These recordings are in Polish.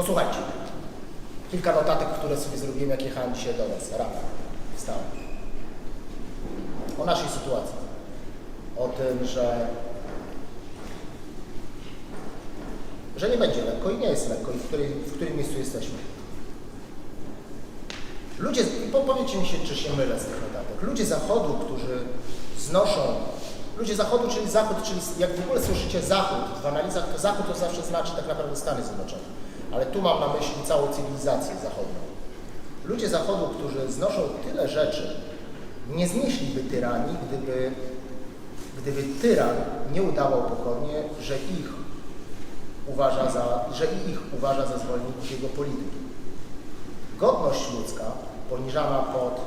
Posłuchajcie. Kilka notatek, które sobie zrobiłem, jak jechałem dzisiaj do Was. Rano. Wstałem. O naszej sytuacji. O tym, że że nie będzie lekko i nie jest lekko i w, której, w którym miejscu jesteśmy. Ludzie, powiedzcie mi się, czy się mylę z tych notatek, ludzie zachodu, którzy znoszą, ludzie zachodu, czyli zachód, czyli jak w ogóle słyszycie zachód w analizach, to zachód to zawsze znaczy tak naprawdę Stany Zjednoczone. Ale tu mam na myśli całą cywilizację zachodnią. Ludzie zachodu, którzy znoszą tyle rzeczy, nie znieśliby tyranii, gdyby, gdyby tyran nie udawał pokornie, że ich uważa za, że ich uważa za zwolenników jego polityki. Godność ludzka poniżana pod,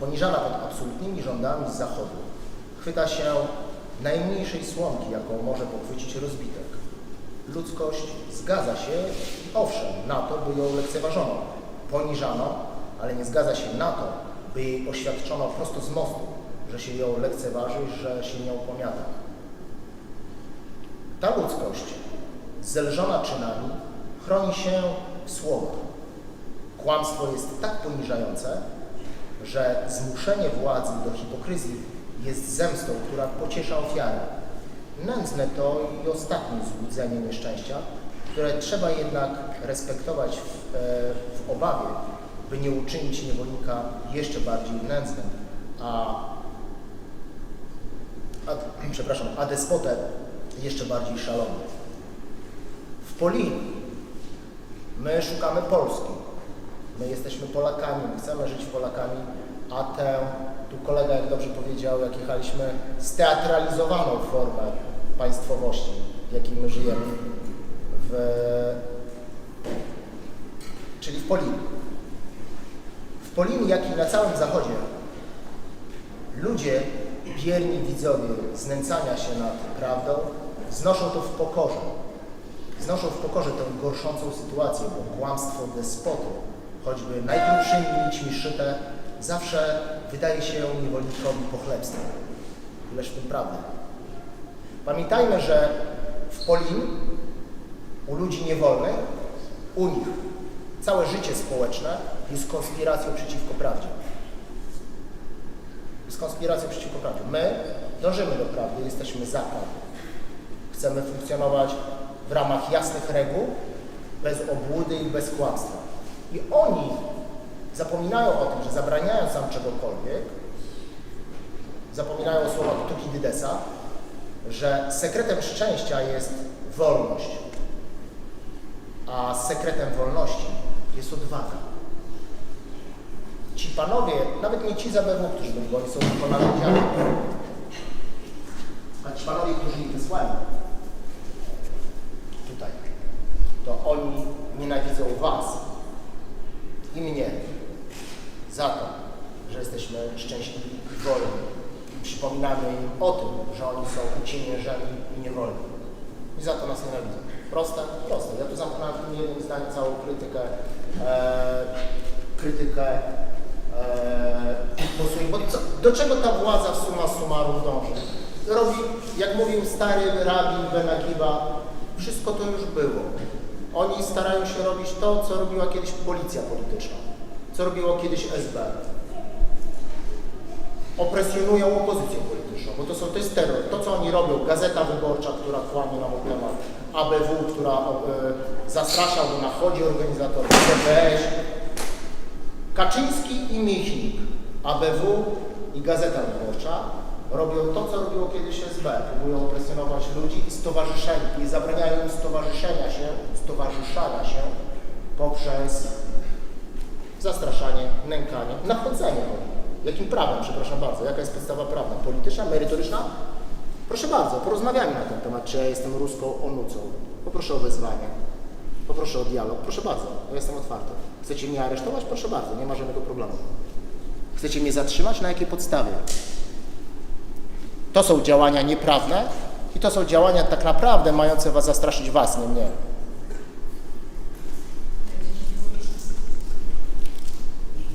poniżana pod absolutnymi rządami z Zachodu chwyta się najmniejszej słomki, jaką może pochwycić rozbitek. Ludzkość zgadza się, owszem, na to, by ją lekceważono. Poniżano, ale nie zgadza się na to, by jej oświadczono prosto z mostu, że się ją lekceważy, że się nią pomiata. Ta ludzkość, zelżona czynami, chroni się w. Kłamstwo jest tak poniżające, że zmuszenie władzy do hipokryzji jest zemstą, która pociesza ofiarę. Nędzne to i ostatnie złudzenie nieszczęścia, które trzeba jednak respektować w, e, w obawie, by nie uczynić niewolnika jeszcze bardziej nędznym, a a, przepraszam, a despotę jeszcze bardziej szalony. W Polin my szukamy Polski. My jesteśmy Polakami, my chcemy żyć Polakami, a tę, tu kolega jak dobrze powiedział, jak jechaliśmy, steatralizowaną formę państwowości, w jakiej my żyjemy, w, czyli w Polin. W Polin, jak i na całym zachodzie, ludzie, bierni widzowie znęcania się nad prawdą, znoszą to w pokorze. Znoszą w pokorze tę gorszącą sytuację, bo kłamstwo despoty, choćby najgrubszymi nićmi szyte, zawsze wydaje się niewolnikowi pochlebstwem. Ileż w tym prawdy. Pamiętajmy, że w Polin u ludzi niewolnych, u nich całe życie społeczne jest konspiracją przeciwko prawdzie jest konspiracja przeciwko prawdzie. My dążymy do prawdy, jesteśmy za prawdą. Chcemy funkcjonować w ramach jasnych reguł, bez obłudy i bez kłamstwa. I oni zapominają o tym, że zabraniając nam czegokolwiek, zapominają o słowach Tukidydesa, że sekretem szczęścia jest wolność, a sekretem wolności jest odwaga. Ci panowie, nawet nie ci z ABW, którzy byli, bo oni są tylko narzędziami, a ci panowie, którzy ich wysłali tutaj, to oni nienawidzą was i mnie za to, że jesteśmy szczęśliwi i wolni. Przypominamy im o tym, że oni są uciemiężeni i niewolni. I za to nas nienawidzą. Proste? Proste. Ja tu zamknąłem w tym jednym zdaniu całą krytykę, e, krytykę e. Bo co, do czego ta władza w summa summarum dąży? Robi, jak mówił stary rabin Benagiba, wszystko to już było. Oni starają się robić to, co robiła kiedyś policja polityczna, co robiło kiedyś SB. Opresjonują opozycję polityczną, bo to, są, to jest terror. To, co oni robią, Gazeta Wyborcza, która kłamie nam o temat, ABW, która e, zastrasza, bo nachodzi organizator, CBS, Kaczyński i Michnik, ABW i Gazeta Wyborcza robią to, co robiło kiedyś SB. Próbują presjonować ludzi i stowarzyszenia, i zabraniają stowarzyszenia się, stowarzyszania się poprzez zastraszanie, nękanie, nachodzenie. Jakim prawem, przepraszam bardzo, jaka jest podstawa prawna? Polityczna, merytoryczna? Proszę bardzo, porozmawiajmy na ten temat, czy ja jestem ruską onucą. Poproszę o wezwanie. Poproszę o dialog. Proszę bardzo, ja jestem otwarty. Chcecie mnie aresztować? Proszę bardzo, nie ma żadnego problemu. Chcecie mnie zatrzymać? Na jakiej podstawie? To są działania nieprawne i to są działania tak naprawdę mające was zastraszyć was, nie mnie.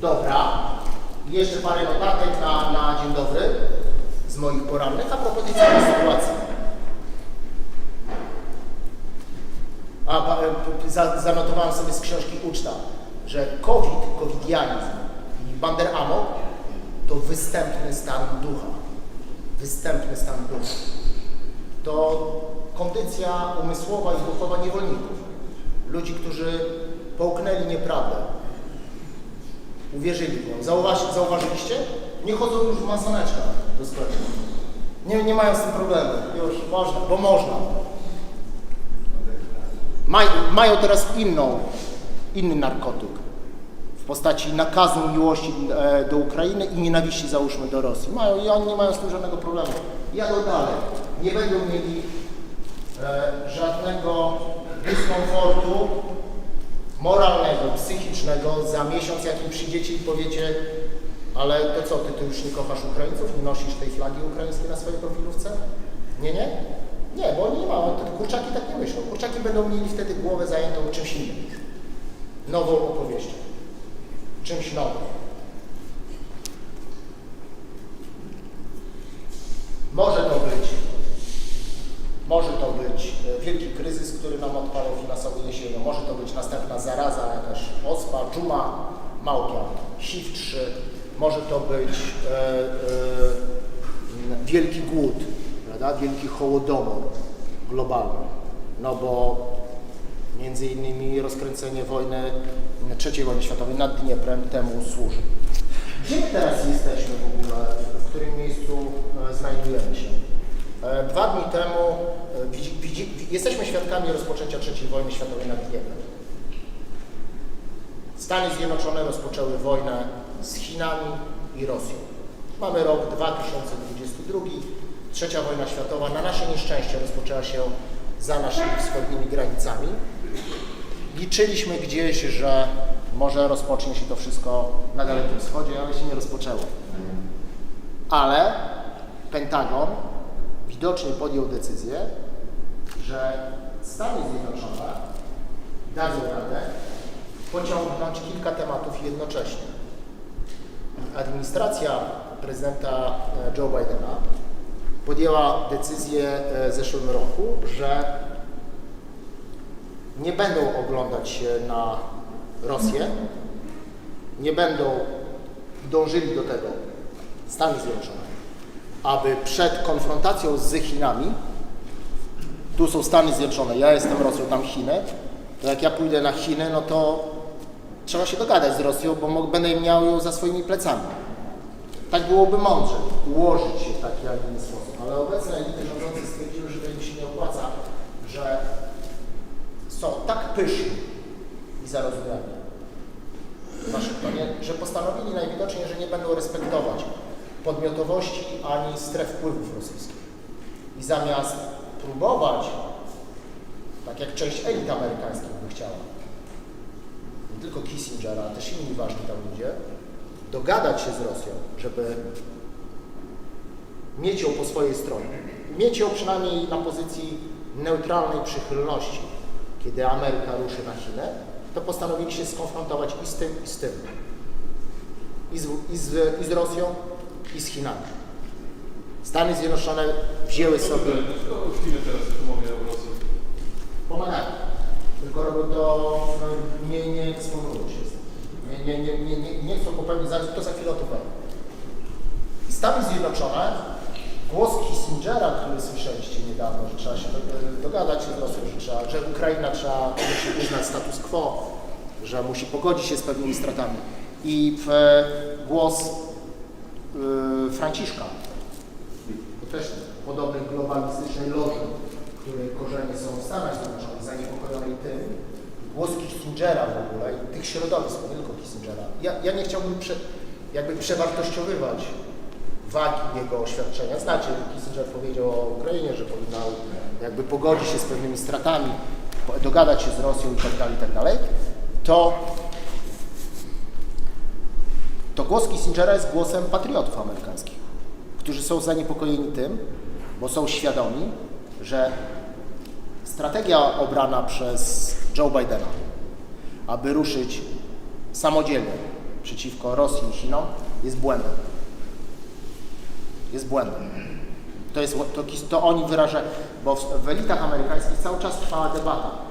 Dobra. Jeszcze parę notatek na, na dzień dobry z moich porannych a propos tej całej sytuacji. A, e, zanotowałem sobie z książki Uczta, że COVID, covidianizm i banderamok to występny stan ducha. Występny stan ducha. To kondycja umysłowa i duchowa niewolników. Ludzi, którzy połknęli nieprawdę. Uwierzyli w nią. Zauważ, zauważyliście? Nie chodzą już w masoneczkach do sklepu. Nie, nie mają z tym problemu. Już można, bo można. Maj, mają teraz inną, inny narkotyk w postaci nakazu miłości e, do Ukrainy i nienawiści załóżmy do Rosji. Mają i oni nie mają z tym żadnego problemu. Jadą dalej. Nie będą mieli e, żadnego dyskomfortu moralnego, psychicznego za miesiąc, jak im przyjdziecie i powiecie ale to co, ty, ty już nie kochasz Ukraińców? Nie nosisz tej flagi ukraińskiej na swojej profilówce? Nie, nie? Nie, bo oni nie mają, kurczaki tak nie myślą. Kurczaki będą mieli wtedy głowę zajętą czymś innym. Nową opowieścią. Czymś nowym. Może to być, może to być e, wielki kryzys, który nam odpalał finansowy jesienią. Może to być następna zaraza, jakaś ospa, dżuma, małpia, HIV-3. Może to być e, e, wielki głód, prawda? wielki hołodomor globalny. No bo między innymi rozkręcenie wojny, III wojny światowej nad Dnieprem temu służy. Gdzie teraz jesteśmy w ogóle, w którym miejscu e, znajdujemy się? E, Dwa dni temu e, widzi, widzi, wi- jesteśmy świadkami rozpoczęcia III wojny światowej nad Dnieprem. Stany Zjednoczone rozpoczęły wojnę z Chinami i Rosją. Mamy rok 2022, trzecia wojna światowa na nasze nieszczęście rozpoczęła się za naszymi wschodnimi granicami. Liczyliśmy gdzieś, że może rozpocznie się to wszystko na Dalekim Wschodzie, ale się nie rozpoczęło. Ale Pentagon widocznie podjął decyzję, że Stany Zjednoczone dadzą radę pociągnąć kilka tematów jednocześnie. Administracja prezydenta e, Joe Bidena podjęła decyzję e, w zeszłym roku, że nie będą oglądać się na Rosję, nie będą dążyli do tego Stany Zjednoczone, aby przed konfrontacją z Chinami, tu są Stany Zjednoczone, ja jestem Rosją, tam Chiny, to jak ja pójdę na Chiny, no to trzeba się dogadać z Rosją, bo będę miał ją za swoimi plecami. Tak byłoby mądrze, ułożyć się w taki, a inny sposób. Ale obecne elity rządzące stwierdziły, że to im się nie opłaca, że są tak pyszni i zarozumiali w Waszyngtonie, że postanowili najwidoczniej, że nie będą respektować podmiotowości ani stref wpływów rosyjskich. I zamiast próbować, tak jak część elit amerykańskich by chciała, nie tylko Kissingera, ale też inni ważni tam ludzie, dogadać się z Rosją, żeby mieć ją po swojej stronie. Mieć ją przynajmniej na pozycji neutralnej przychylności, kiedy Ameryka ruszy na Chiny, to postanowili się skonfrontować i z tym, i z tym. I z, i z, i z Rosją, i z Chinami. Stany Zjednoczone wzięły sobie Chiny teraz o Rosji? pomagają, tylko robią to, no, nie, nie eksponują się tym. Nie, nie, nie, nie, nie, chcą popełnić zarzut, to za chwilę o to powiem. Stany Zjednoczone, głos Kissingera, który słyszeliście niedawno, że trzeba się do- dogadać z Rosją, że, trzeba, że Ukraina trzeba musi uznać status quo, że musi pogodzić się z pewnymi stratami. I w, e, głos Franciszka, to też podobnej globalistycznej loży, której korzenie są w Stanach Zjednoczonych, zaniepokojonej tym, głos Kissingera w ogóle i tych środowisk, nie tylko Kissingera. Ja, ja nie chciałbym prze, jakby przewartościowywać wagi jego oświadczenia. Znacie, Kissinger powiedział o Ukrainie, że powinna jakby pogodzić się z pewnymi stratami, dogadać się z Rosją i tak dalej, i tak dalej. To to głos Kissingera jest głosem patriotów amerykańskich, którzy są zaniepokojeni tym, bo są świadomi, że strategia obrana przez Joe Bidena, aby ruszyć samodzielnie przeciwko Rosji i Chinom, jest błędem. Jest błędem. To, jest, to, to oni wyrażają, bo w, w elitach amerykańskich cały czas trwała debata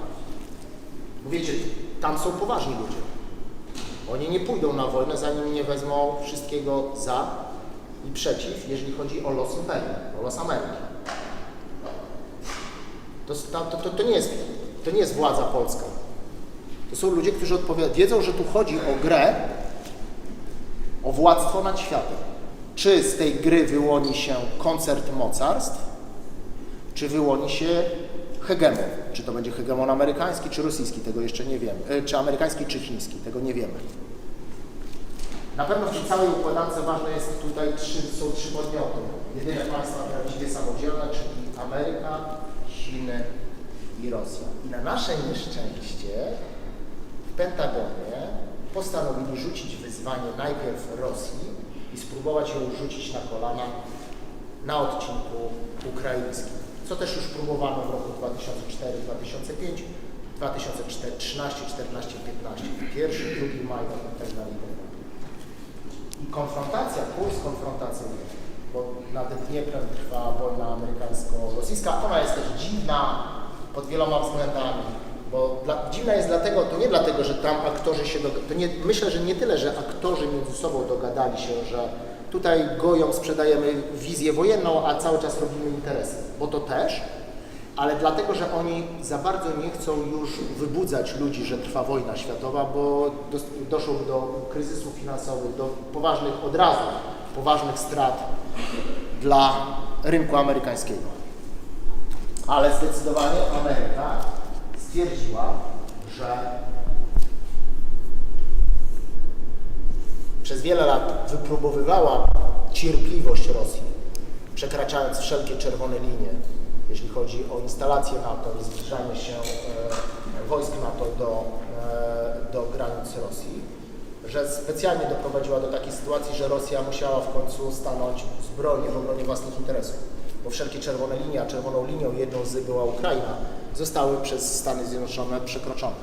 wiecie, tam są poważni ludzie. Oni nie pójdą na wojnę, zanim nie wezmą wszystkiego za i przeciw, jeżeli chodzi o los imperium, o los Ameryki. To, to, to, to, nie jest, to nie jest władza polska. To są ludzie, którzy wiedzą, że tu chodzi o grę, o władztwo nad światem. Czy z tej gry wyłoni się koncert mocarstw, czy wyłoni się hegemon. Czy to będzie hegemon amerykański, czy rosyjski, tego jeszcze nie wiemy. E, Czy amerykański, czy chiński, tego nie wiemy. Na pewno w tej całej układance ważne jest tutaj trzy, są trzy podmioty. Jedyne państwa prawdziwie samodzielne, czyli Ameryka, Chiny i Rosja. I na nasze nieszczęście w Pentagonie postanowili rzucić wyzwanie najpierw Rosji i spróbować ją rzucić na kolana na odcinku ukraińskim, co też już próbowano w roku 2004-2005, 2013, 14, 15, pierwszy, drugi Majdan i tak dalej. i tak dalej. I konfrontacja, kurs konfrontacyjny, bo nad Dnieprem trwa wojna amerykańsko-rosyjska, ona jest też dziwna pod wieloma względami, bo dla, dziwna jest dlatego, to nie dlatego, że tam aktorzy się, to nie, myślę, że nie tyle, że aktorzy między sobą dogadali się, że tutaj goją sprzedajemy wizję wojenną, a cały czas robimy interesy, bo to też, ale dlatego, że oni za bardzo nie chcą już wybudzać ludzi, że trwa wojna światowa, bo dos- doszło do kryzysów finansowych, do poważnych od razu, poważnych strat dla rynku amerykańskiego. Ale zdecydowanie Ameryka stwierdziła, że przez wiele lat wypróbowywała cierpliwość Rosji, przekraczając wszelkie czerwone linie, jeśli chodzi o instalację NATO i zbliżanie się e, wojsk NATO do, e, do granic Rosji, że specjalnie doprowadziła do takiej sytuacji, że Rosja musiała w końcu stanąć zbrojnie w obronie własnych interesów, bo wszelkie czerwone linie, a czerwoną linią jedną z była Ukraina, zostały przez Stany Zjednoczone przekroczone.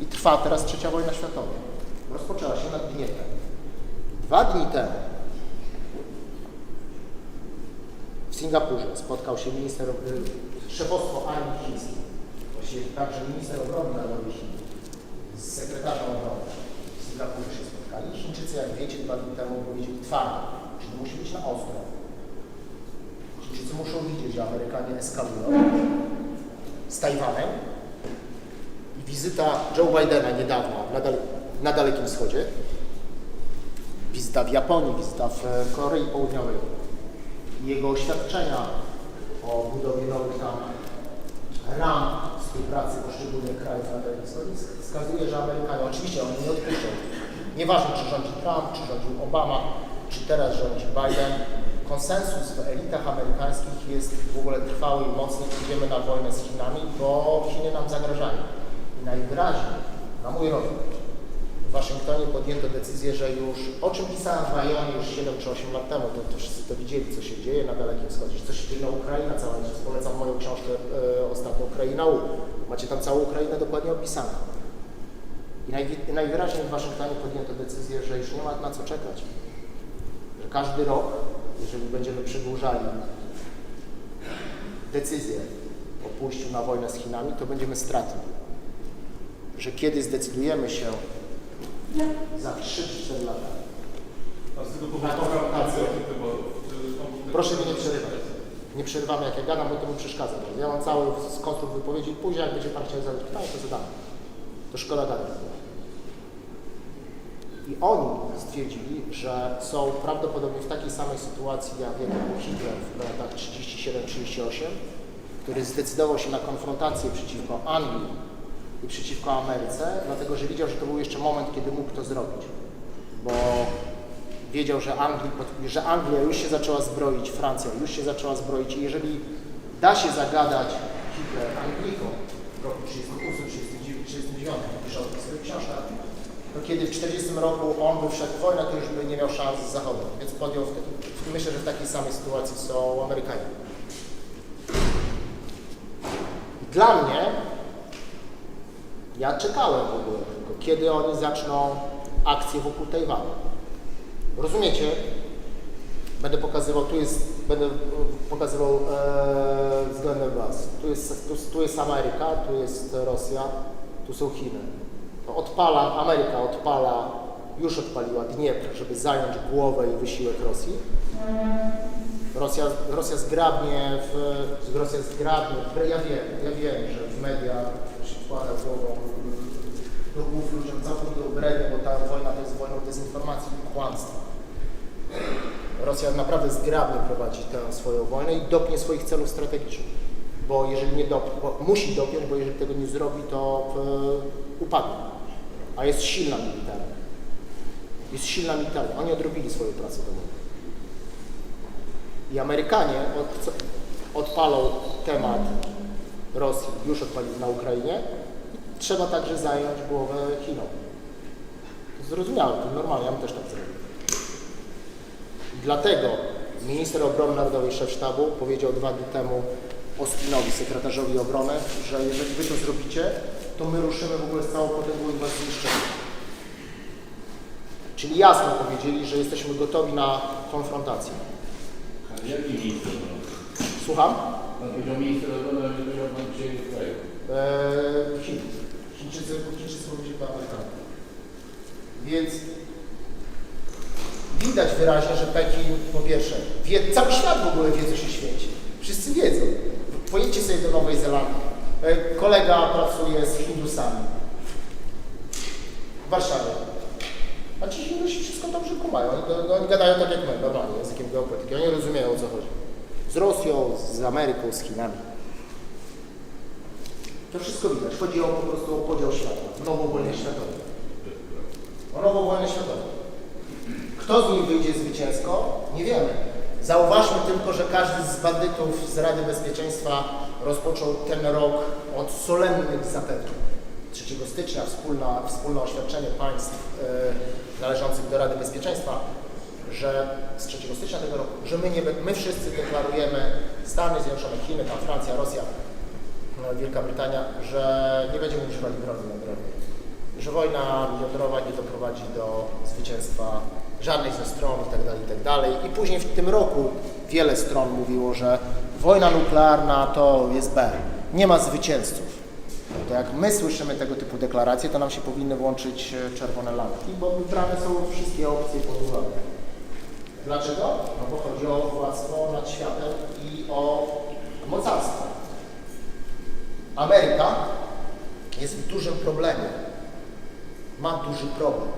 I trwa teraz trzecia wojna światowa. Rozpoczęła się nad Dnieprem. Dwa dni temu w Singapurze spotkał się minister, y, szefostwo armii chińskiej, właściwie także minister obrony narodowej Chin z sekretarzem obrony w Singapurze się spotkali. Chińczycy, jak wiecie, dwa dni temu powiedzieli twardo, czyli musi być na ostro. Chińczycy muszą widzieć, że Amerykanie eskalują z Tajwanem i wizyta Joe Bidena niedawna na, dale, na Dalekim Wschodzie, wizyta w Japonii, wizyta w Korei Południowej, jego oświadczenia o budowie nowych tam ram współpracy poszczególnych krajów na Dalekim Wschodzie wskazuje, że Amerykanie, oczywiście oni nie odpuszczą, nieważne czy rządzi Trump, czy rządził Obama, czy teraz rządzi Biden, konsensus w elitach amerykańskich jest w ogóle trwały i mocny, idziemy na wojnę z Chinami, bo Chiny nam zagrażają. I najwyraźniej, na mój rozum, w Waszyngtonie podjęto decyzję, że już, o czym pisałem w Bajonie już 7 czy 8 lat temu, to, to wszyscy to widzieli, co się dzieje na Dalekim Wschodzie, co się dzieje na Ukrainie, cała, polecam moją książkę e, ostatnio Ukraina U. Macie tam całą Ukrainę dokładnie opisane. I najwi- najwyraźniej w Waszyngtonie podjęto decyzję, że już nie ma na co czekać. Że każdy rok, jeżeli będziemy przedłużali decyzję o pójściu na wojnę z Chinami, to będziemy stratni. Że kiedy zdecydujemy się za 3-4 lata. A z tego powodu poprawa tych wyborów. Czy tam- Proszę mnie nie przerywać. Nie przerywamy jak ja gadam, bo to mi przeszkadza. Ja mam cały konstrukt wypowiedzi, później jak będzie Pan chciał zadać pytanie, to zadamy. To szkoda gadać. I oni stwierdzili, że są prawdopodobnie w takiej samej sytuacji, jak jak był Hitler w latach 37-38, który zdecydował się na konfrontację przeciwko Anglii i przeciwko Ameryce, dlatego że widział, że to był jeszcze moment, kiedy mógł to zrobić. Bo wiedział, że, Anglii, że Anglia już się zaczęła zbroić, Francja już się zaczęła zbroić i jeżeli da się zagadać Hitler Anglikom w roku 38-39, pisze o tym swoich książkach, to kiedy w 40 roku on by wszedł w wojnę, to już by nie miał szans z Zachodem. Więc podjął, w takim, myślę, że w takiej samej sytuacji są Amerykanie. Dla mnie, ja czekałem w ogóle tylko, kiedy oni zaczną akcję wokół Tajwanu. Rozumiecie? Będę pokazywał, tu jest, będę pokazywał e, względem Was. Tu jest, tu, tu jest Ameryka, tu jest Rosja, tu są Chiny. To odpala, Ameryka odpala, już odpaliła Dniepr, żeby zająć głowę i wysiłek Rosji. Rosja, Rosja zgrabnie, w, Rosja zgrabnie, ja wiem, ja wiem, że w mediach się wkłada głową do głów ludziom całkiem do obrębie, bo ta wojna to jest wojna dezinformacji i kłamstwa. Rosja naprawdę zgrabnie prowadzi tę swoją wojnę i dopnie swoich celów strategicznych. Bo jeżeli nie dopnie, bo musi dopiąć, bo jeżeli tego nie zrobi, to e, upadnie. A jest silna militarnie. Jest silna militarnie. Oni odrobili swoją pracę domową. I Amerykanie od, odpalą temat Rosji, już odpalili na Ukrainie. Trzeba także zająć głowę Chinom. To zrozumiałe, to normalnie, ja bym też tak zrobił. Dlatego minister obrony narodowej, szef sztabu powiedział dwa dni temu Ostinowi, sekretarzowi obrony, że jeżeli wy to zrobicie, to my ruszymy w ogóle z całą potęgą i was zniszczymy. Czyli jasno powiedzieli, że jesteśmy gotowi na konfrontację. A jaki minister obrony? Słucham? Minister obrony, ale nie powiedział pan czyjego kraju. Eee, Chin. Chińczycy, Chińczycy powiedzieli po Amerykanów. Więc widać wyraźnie, że Pekin po pierwsze, wie, cały świat w ogóle wie, co się święci. Wszyscy wiedzą. Pojedźcie sobie do Nowej Zelandii. E, Kolega pracuje z Hindusami w Warszawie. A ci Hindusi wszystko dobrze kumają. Oni, no, oni gadają tak jak my, normalnie, językiem geopolityki. Oni rozumieją, o co chodzi. Z Rosją, z Ameryką, z Chinami. To wszystko widać. Chodzi o po prostu o podział świata, nową wojnę światową. O nową wojnę światową. Kto z niej wyjdzie zwycięsko? Nie wiemy. Zauważmy tylko, że każdy z bandytów z Rady Bezpieczeństwa rozpoczął ten rok od solennych zapewnień. 3 stycznia wspólna, wspólne oświadczenie państw e, należących do Rady Bezpieczeństwa, że z 3 stycznia tego roku, że my, nie, my wszyscy deklarujemy Stany Zjednoczone, Chiny, tam Francja, Rosja, e, Wielka Brytania, że nie będziemy używali broni jądrowej. Że wojna jądrowa nie doprowadzi do zwycięstwa żadnej ze stron i tak dalej, i tak. I później w tym roku wiele stron mówiło, że wojna nuklearna to jest B. Nie ma zwycięzców. To jak my słyszymy tego typu deklaracje, to nam się powinny włączyć e, czerwone lampki, bo wybrane są wszystkie opcje pod uwagę. Dlaczego? No bo chodzi o władztwo nad światem i o mocarstwo. Ameryka jest w dużym problemie. Ma duży problem.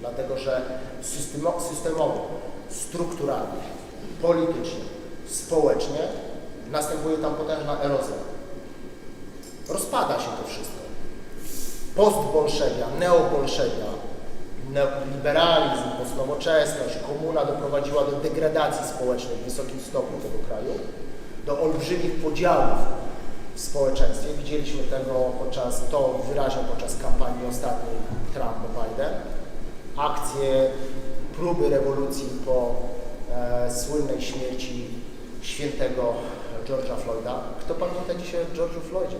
Dlatego, że systemo, systemowo, strukturalnie, politycznie, społecznie następuje tam potężna erozja. Rozpada się to wszystko. Postbolszewia, neobolszewia, neoliberalizm, postnowoczesność, komuna doprowadziła do degradacji społecznej w wysokim stopniu tego kraju, do olbrzymich podziałów w społeczeństwie. Widzieliśmy tego podczas, to wyraźnie podczas kampanii ostatniej Trump-Biden. Akcje, próby rewolucji po e, słynnej śmierci świętego George'a Floyda. Kto pamięta dzisiaj o George'u Floydzie?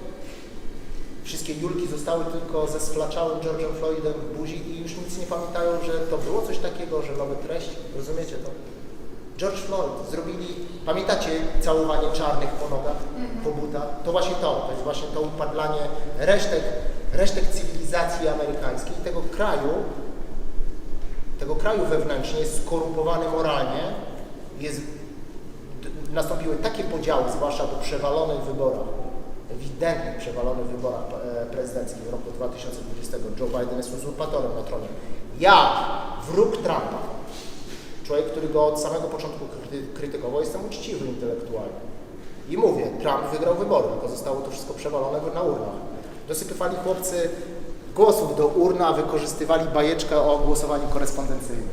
Wszystkie Julki zostały tylko ze sflaczałym George'em Floydem w buzi i już nic nie pamiętają, że to było coś takiego, że nowe treści. Rozumiecie to? George Floyd zrobili, pamiętacie całowanie czarnych po nogach, po butach? To właśnie to, to jest właśnie to upadlanie resztek, resztek cywilizacji amerykańskiej, tego kraju, tego kraju wewnętrznie jest skorumpowany moralnie, jest, nastąpiły takie podziały, zwłaszcza po przewalonych wyborach, ewidentnych przewalonych wyborach e, prezydenckich w roku 2020. Joe Biden jest uzurpatorem na tronie. Ja, wróg Trumpa, człowiek, który go od samego początku kryty- krytykował, jestem uczciwy intelektualnie. I mówię, Trump wygrał wybory, tylko zostało to wszystko przewalone na urnach. Dosypywali chłopcy głosów do urna, wykorzystywali bajeczkę o głosowaniu korespondencyjnym.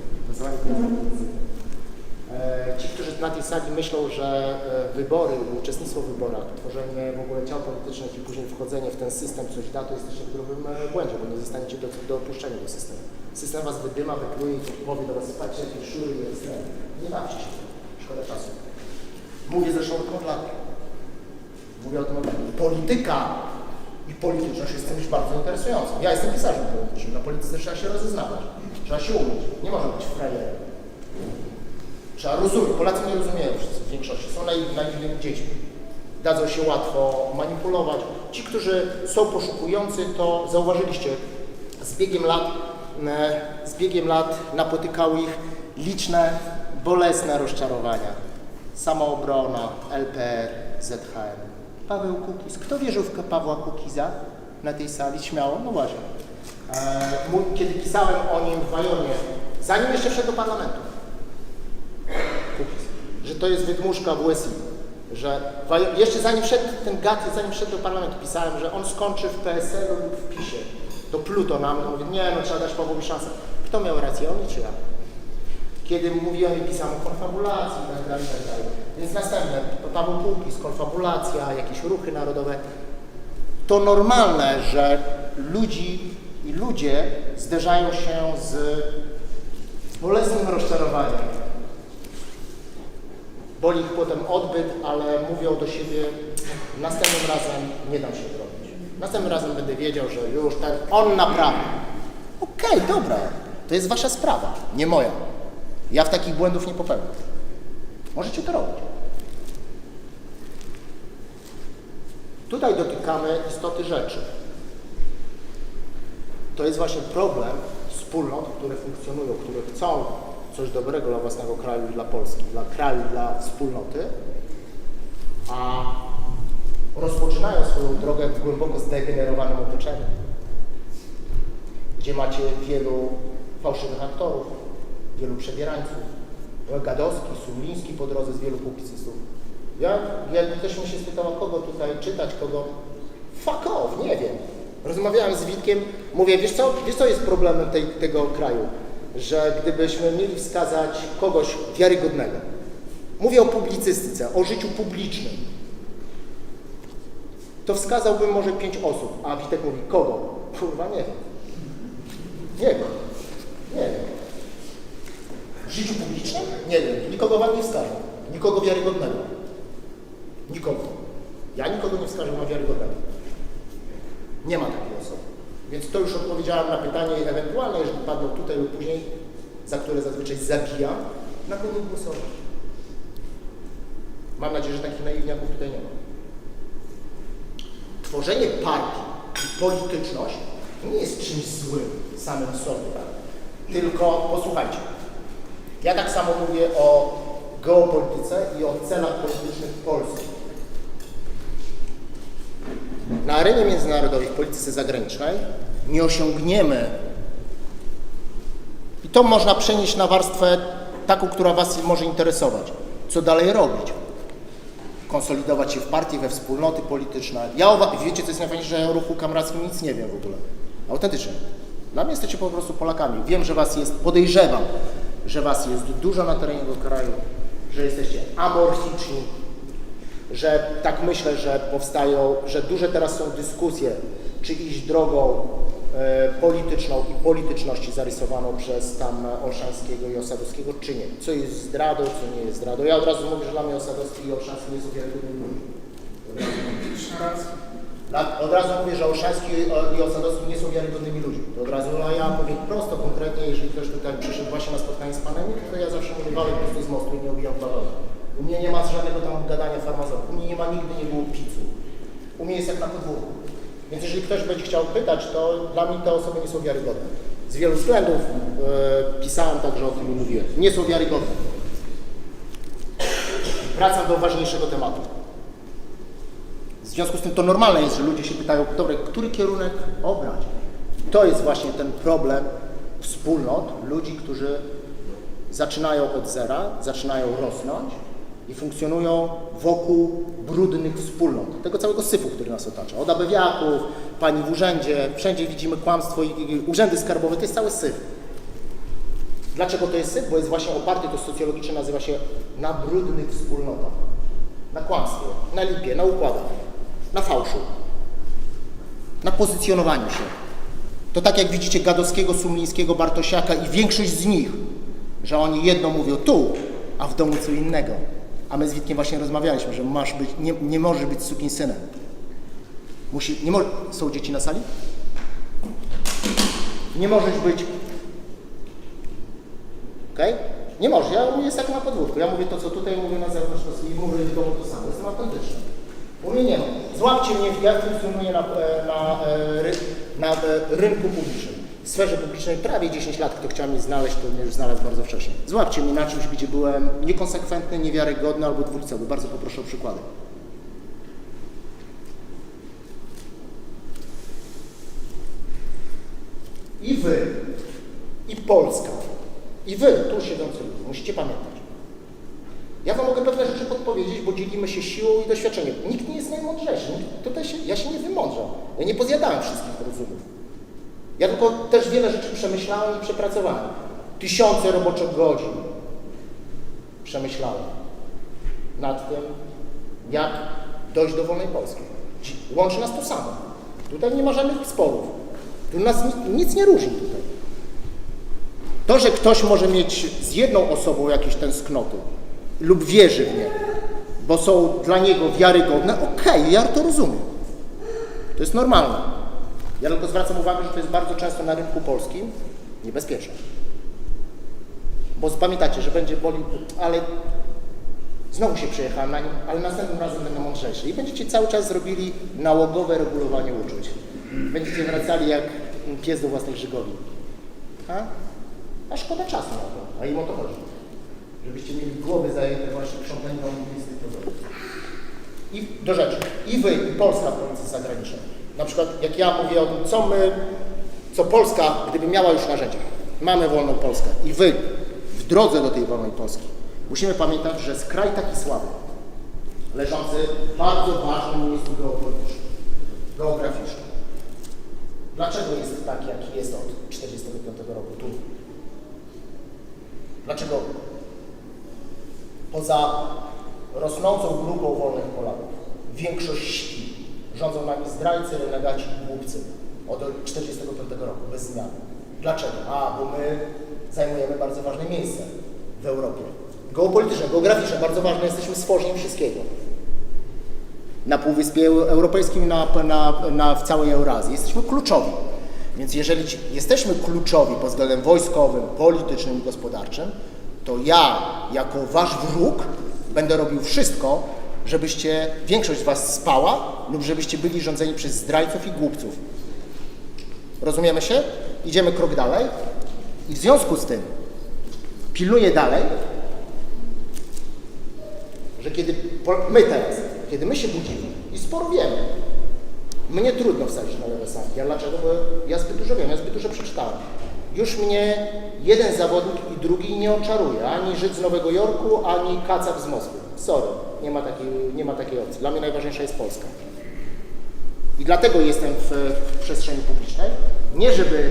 E, Ci, którzy na tej sali myślą, że e, wybory, uczestnictwo w wyborach, tworzenie w ogóle ciał politycznych i później wchodzenie w ten system coś da, to jesteście w grubym e, błędzie, bo nie zostaniecie do, dopuszczeni do systemu. System was wydyma, wypluje i powie do was, patrzcie, jakie szury jest. Nie bawcie się. Szkoda czasu. Mówię zresztą od lat. Mówię o tym, polityka i polityczność jest czymś bardzo interesującym. Ja jestem pisarzem politycznym, na polityce trzeba się rozeznawać, trzeba się umieć, nie można być frajerem. Trzeba rozumieć. Polacy nie rozumieją wszyscy w większości. Są naiw- naiwnymi dziećmi. Dadzą się łatwo manipulować. Ci, którzy są poszukujący, to zauważyliście, z biegiem lat, z biegiem lat napotykały ich liczne, bolesne rozczarowania. Samoobrona, LPR, ZHM. Paweł Kukiz. Kto wierzył w Pawła Kukiza na tej sali? Śmiało? No właśnie. E, kiedy pisałem o nim w Wajonie, zanim jeszcze wszedł do parlamentu, że to jest wydmuszka w USI, że jeszcze zanim wszedł ten gad, zanim wszedł do parlamentu, pisałem, że on skończy w PSL-u lub w PiSie. To pluto nam, no mówię, nie no, trzeba dać Pawłowi szansę. Kto miał rację, on czy ja? Kiedy mówiłem i pisałem o konfabulacji i tak dalej, tak dalej. Więc następne, Paweł Kukiz, konfabulacja, jakieś ruchy narodowe. To normalne, że ludzi i ludzie zderzają się z bolesnym rozczarowaniem. Boli ich potem odbyt, ale mówią do siebie, następnym razem nie dam się zrobić. Następnym razem będę wiedział, że już ten, on naprawi. Okej, dobra, to jest wasza sprawa, nie moja. Ja w takich błędów nie popełnię. Możecie to robić. Tutaj dotykamy istoty rzeczy. To jest właśnie problem wspólnot, które funkcjonują, które chcą coś dobrego dla własnego kraju dla Polski, dla kraju dla wspólnoty, a rozpoczynają swoją drogę w głęboko zdegenerowanym otoczeniu, gdzie macie wielu fałszywych aktorów, wielu przebierańców, Gadowski, Suliński po drodze z wielu publicystów. Ja, jakby ktoś mnie się spytał, kogo tutaj czytać, kogo... Fuck off, nie wiem. Rozmawiałem z Witkiem, mówię, wiesz co, wiesz co jest problemem tej, tego kraju? Że gdybyśmy mieli wskazać kogoś wiarygodnego, mówię o publicystyce, o życiu publicznym, to wskazałbym może pięć osób, a Witek mówi, kogo? Kurwa, nie wiem. Nie wiem. Nie wiem. W życiu publicznym? Nie wiem. Nikogo wam nie wskażę. Nikogo wiarygodnego. Nikogo. Ja nikogo nie wskażę na wiarygodnego. Nie ma takiej osoby. Więc to już odpowiedziałem na pytanie ewentualne, jeżeli padło tutaj lub później, za które zazwyczaj zabijam, na kogo głosować. Mam nadzieję, że takich naiwniaków tutaj nie ma. Tworzenie partii i polityczność nie jest czymś złym samym sobie, tylko posłuchajcie. Ja tak samo mówię o geopolityce i o celach politycznych Polski. Na arenie międzynarodowej, w polityce zagranicznej nie osiągniemy i to można przenieść na warstwę taką, która Was może interesować. Co dalej robić? Konsolidować się w partii, we wspólnoty polityczne. Ja o, wiecie, co jest najfajniejsze, że o ruchu kamrackim nic nie wiem w ogóle. Autentycznie. Dla mnie jesteście po prostu Polakami. Wiem, że Was jest, podejrzewam, że Was jest dużo na terenie tego kraju, że jesteście amorficzni, że tak myślę, że powstają, że duże teraz są dyskusje, czy iść drogą polityczną i polityczności zarysowaną przez tam Olszańskiego i Osadowskiego, czy nie. Co jest zdradą, co nie jest zdradą. Ja od razu mówię, że dla mnie Osadowski i Olszański nie są wiarygodnymi ludźmi. Od razu mówię. Że Olszański i Osadowski nie są wiarygodnymi ludźmi. Od razu, a ja mówię prosto, konkretnie, jeżeli ktoś tutaj przyszedł właśnie na spotkanie z panem, to ja zawsze mówię, walę prosto z mostu i nie obijam balona. U mnie nie ma żadnego tam gadania farmazonów. U mnie nie ma, nigdy nie było picu. U mnie jest jak na podwórku. Więc jeżeli ktoś będzie chciał pytać, to dla mnie te osoby nie są wiarygodne. Z wielu względów e, pisałem także o tym i mówiłem. Nie są wiarygodne. Wracam do ważniejszego tematu. W związku z tym to normalne jest, że ludzie się pytają, dobra, który kierunek obrać? To jest właśnie ten problem wspólnot, ludzi, którzy zaczynają od zera, zaczynają rosnąć i funkcjonują wokół brudnych wspólnot, tego całego syfu, który nas otacza. Od abewiaków, pani w urzędzie, wszędzie widzimy kłamstwo i, i urzędy skarbowe, to jest cały syf. Dlaczego to jest syf? Bo jest właśnie oparty, to socjologicznie nazywa się na brudnych wspólnotach. Na kłamstwie, na lipie, na układach, na fałszu, na pozycjonowaniu się. To tak jak widzicie Gadowskiego, Sumlińskiego, Bartosiaka i większość z nich, że oni jedno mówią tu, a w domu co innego. A my z Witkiem właśnie rozmawialiśmy, że masz być, nie, nie możesz być sukinsynem. Musi, nie mo- są dzieci na sali? Nie możesz być Okej? Nie może. Ja mówię jest tak na podwórku. Ja mówię to, co tutaj mówię na zewnątrz i mówię w domu to samo. Jestem autentyczny. Mnie nie. Złapcie mnie, ja funkcjonuję na, e, na, e, ry, na e, rynku publicznym. W sferze publicznej prawie 10 lat, kto chciał mnie znaleźć, to mnie już znalazł bardzo wcześnie. Złapcie mnie na czymś, gdzie byłem niekonsekwentny, niewiarygodny albo dwulicowy. Bardzo poproszę o przykłady. I wy, i Polska, i wy, tu siedzący ludzie, musicie pamiętać. Ja wam mogę pewne rzeczy podpowiedzieć, bo dzielimy się siłą i doświadczeniem. Nikt nie jest najmądrzejszy. Tutaj się, ja się nie wymądrzam. Ja nie pozjadałem wszystkich rozumów. Ja tylko też wiele rzeczy przemyślałem i przepracowałem. Tysiące roboczych godzin przemyślałem nad tym, jak dojść do wolnej Polski. Łączy nas to samo. Tutaj nie ma żadnych sporów. Tu nas ni- nic nie różni tutaj. To, że ktoś może mieć z jedną osobą jakieś tęsknoty lub wierzy w nie, bo są dla niego wiarygodne, okej, ja to rozumiem. To jest normalne. Ja tylko zwracam uwagę, że to jest bardzo często na rynku polskim niebezpieczne. Bo pamiętacie, że będzie boli, ale znowu się przejechałem na nim, ale następnym razem będę mądrzejszy. I będziecie cały czas zrobili nałogowe regulowanie uczuć. Będziecie wracali jak pies do własnej żygowi. A? A szkoda czasu na to. A im o to chodzi. Żebyście mieli głowy zajęte właśnie krzątaniną instytutem. I do rzeczy. I wy, i Polska w polityce zagranicznej. Na przykład jak ja mówię o tym, co my, co Polska, gdyby miała już narzędzia. Mamy wolną Polskę. I wy w drodze do tej wolnej Polski musimy pamiętać, że jest kraj taki słaby, leżący w bardzo ważnym miejscu geopolitycznym, geograficznym. Dlaczego jest tak, jaki jest od 1945 roku tu? Dlaczego poza rosnącą grupą wolnych Polaków większość rządzą nami zdrajcy, renegaci i głupcy od 1945 roku, bez zmian. Dlaczego? A, bo my zajmujemy bardzo ważne miejsce w Europie. Geopolityczne, geograficzne, bardzo ważne, jesteśmy stworzeniem wszystkiego na Półwyspie Europejskim, na, na, na, w całej Eurazji. Jesteśmy kluczowi. Więc jeżeli jesteśmy kluczowi pod względem wojskowym, politycznym i gospodarczym, to ja, jako wasz wróg, będę robił wszystko, żebyście, większość z was spała lub żebyście byli rządzeni przez zdrajców i głupców. Rozumiemy się? Idziemy krok dalej. I w związku z tym pilnuję dalej, że kiedy my teraz, kiedy my się budzimy i sporo wiemy, mnie trudno wsadzić na lewe sanki. A dlaczego? Bo ja zbyt dużo wiem, ja zbyt dużo przeczytałem. Już mnie jeden zawodnik i drugi nie oczaruje. Ani Żyd z Nowego Jorku, ani Kacap z Moskwy. Sorry, nie ma takiej, nie ma takiej opcji. Dla mnie najważniejsza jest Polska. I dlatego jestem w, w przestrzeni publicznej. Nie żeby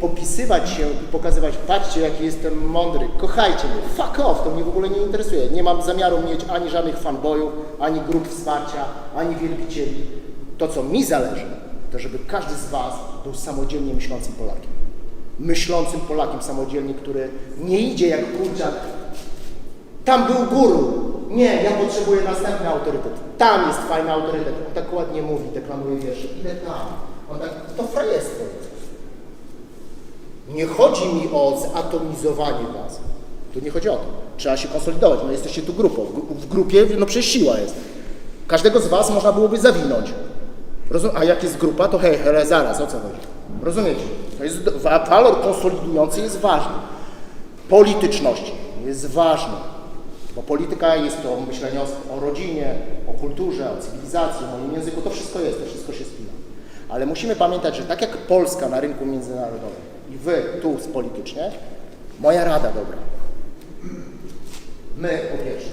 popisywać się i pokazywać, patrzcie jaki jestem mądry, kochajcie mnie, fuck off, to mnie w ogóle nie interesuje. Nie mam zamiaru mieć ani żadnych fanboyów, ani grup wsparcia, ani wielbicieli. To co mi zależy, to żeby każdy z Was był samodzielnie myślącym Polakiem. Myślącym Polakiem samodzielnie, który nie idzie jak kurczak tam był guru. Nie, ja potrzebuję następny autorytet. Tam jest fajny autorytet. On tak ładnie mówi, deklamuje wiersze. Ile tam? On tak, to frajerstwo. Nie chodzi mi o zatomizowanie was. Tu nie chodzi o to. Trzeba się konsolidować. No jesteście tu grupą. W gru- W grupie, no przecież siła jest. Każdego z was można byłoby zawinąć. Rozum- A jak jest grupa, to hej, hej, zaraz, o co chodzi? Rozumiecie? To jest, wa- walor konsolidujący jest ważny polityczności jest ważny, bo polityka jest to myślenie o, o rodzinie, o kulturze, o cywilizacji, o moim języku, to wszystko jest, to wszystko się spina. Ale musimy pamiętać, że tak jak Polska na rynku międzynarodowym i wy tu politycznie, moja rada dobra. My po pierwsze,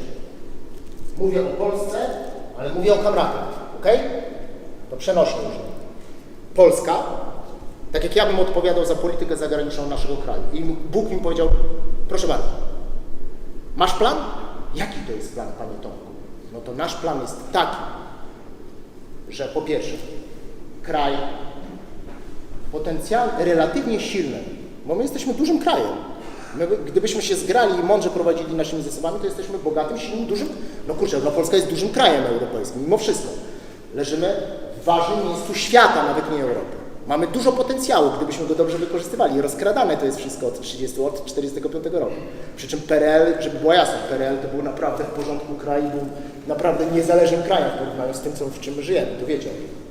mówię o Polsce, ale mówię o kamratach, ok? To przenośnie już. Polska tak jak ja bym odpowiadał za politykę zagraniczną naszego kraju. I Bóg mi powiedział, proszę bardzo, masz plan? Jaki to jest plan, Panie Tomku? No to nasz plan jest taki, że po pierwsze, kraj potencjalnie relatywnie silny, bo my jesteśmy dużym krajem. My, gdybyśmy się zgrali i mądrze prowadzili naszymi zasobami, to jesteśmy bogatym, silnym, dużym. No kurczę, no Polska jest dużym krajem europejskim, mimo wszystko. Leżymy ważnym miejscu świata, nawet nie Europy. Mamy dużo potencjału, gdybyśmy go dobrze wykorzystywali. Rozkradane to jest wszystko od 30, od 45 roku. Przy czym PRL, żeby była jasność, PRL to był naprawdę w porządku kraj, był naprawdę niezależnym krajem w porównaniu z tym, co, w czym my żyjemy, to wiecie. o tym.